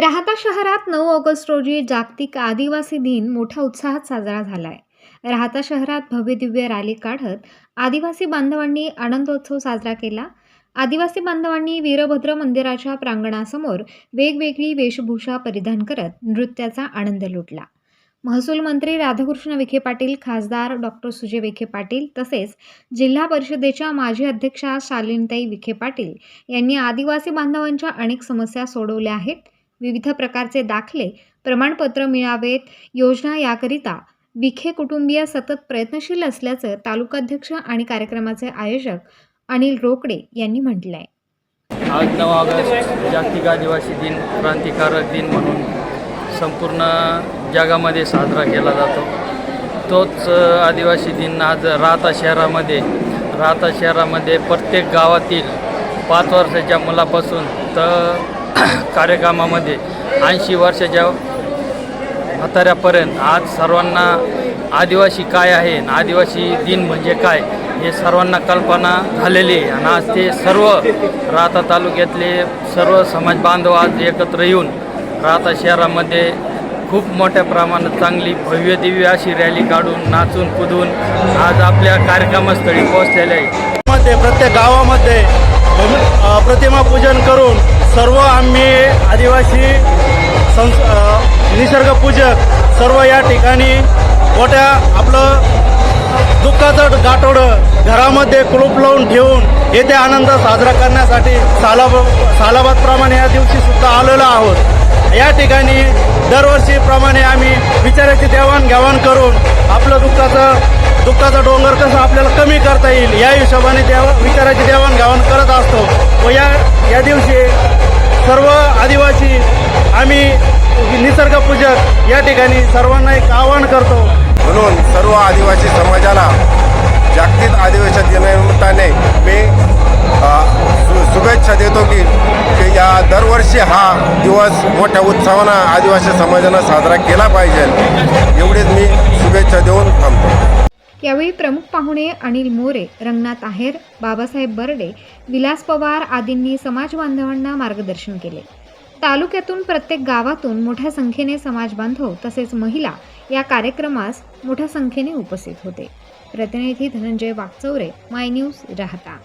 राहता शहरात नऊ ऑगस्ट रोजी जागतिक आदिवासी दिन मोठ्या उत्साहात साजरा झाला आहे राहता शहरात भव्यदिव्य रॅली काढत आदिवासी बांधवांनी आनंदोत्सव साजरा केला. आदिवासी बांधवांनी वीरभद्र मंदिराच्या प्रांगणासमोर वेगवेगळी वेशभूषा परिधान करत नृत्याचा आनंद लुटला. महसूल मंत्री राधाकृष्ण विखे पाटील खासदार डॉक्टर सुजय विखे पाटील तसेच जिल्हा परिषदेच्या माजी अध्यक्षा शालिनताई विखे पाटील यांनी आदिवासी बांधवांच्या अनेक समस्या सोडवल्या आहेत. विविध प्रकारचे दाखले प्रमाणपत्र मिळावेत योजना याकरिता विखे कुटुंबीय सतत प्रयत्नशील असल्याचं तालुकाध्यक्ष आणि कार्यक्रमाचे आयोजक अनिल रोकडे यांनी म्हटलं आहे आज नऊ ऑगस्ट जागतिक आदिवासी दिन क्रांतिकारक दिन म्हणून संपूर्ण जगामध्ये साजरा केला जातो. तोच आदिवासी दिन आज राहता शहरामध्ये राहता शहरामध्ये प्रत्येक गावातील पाच वर्षाच्या मुलापासून तर कार्यक्रमामध्ये ऐंशी वर्षाच्या म्हाताऱ्यापर्यंत आज सर्वांना आदिवासी काय आहे आणि आदिवासी दिन म्हणजे काय हे सर्वांना कल्पना झालेली आहे. आणि आज ते सर्व राहता तालुक्यातले सर्व समाज बांधव आज एकत्र येऊन राहता शहरामध्ये खूप मोठ्या प्रमाणात चांगली भव्य दिव्य अशी रॅली काढून नाचून कुदून आज आपल्या कार्यक्रमस्थळी पोहोचलेले आहे. प्रत्येक गावामध्ये प्रतिमा पूजन करून सर्व आम्ही आदिवासी संस निसर्गपूजक सर्व या ठिकाणी मोठ्या आपलं दुःखाचं गाठोडं घरामध्ये कुलूप लावून ठेवून येथे आनंद साजरा करण्यासाठी सालाब सालाबादप्रमाणे या दिवशी सुद्धा आलेलो आहोत. या ठिकाणी दरवर्षीप्रमाणे आम्ही विचाराची देवाणघेवाण करून आपलं दुःखाचं दुःखाचा डोंगर कसं आपल्याला कमी करता येईल या हिशोबाने देवा विचाराची देवाणघेवाण व या या दिवशी सर्व आदिवासी आम्ही निसर्गपूजक या ठिकाणी सर्वांना एक आवाहन करतो. म्हणून सर्व आदिवासी समाजाला जागतिक आदिवासी दिनानिमित्ताने मी शुभेच्छा देतो की की या दरवर्षी हा दिवस मोठ्या उत्साहानं आदिवासी समाजानं साजरा केला पाहिजे. एवढीच मी शुभेच्छा देऊन थांबतो. यावेळी प्रमुख पाहुणे अनिल मोरे रंगनाथ आहेर बाबासाहेब बर्डे विलास पवार आदींनी समाज बांधवांना मार्गदर्शन केले. तालुक्यातून प्रत्येक गावातून मोठ्या संख्येने समाज बांधव तसेच महिला या कार्यक्रमास मोठ्या संख्येने उपस्थित होते. प्रतिनिधी धनंजय वागचौरे माय न्यूज राहता.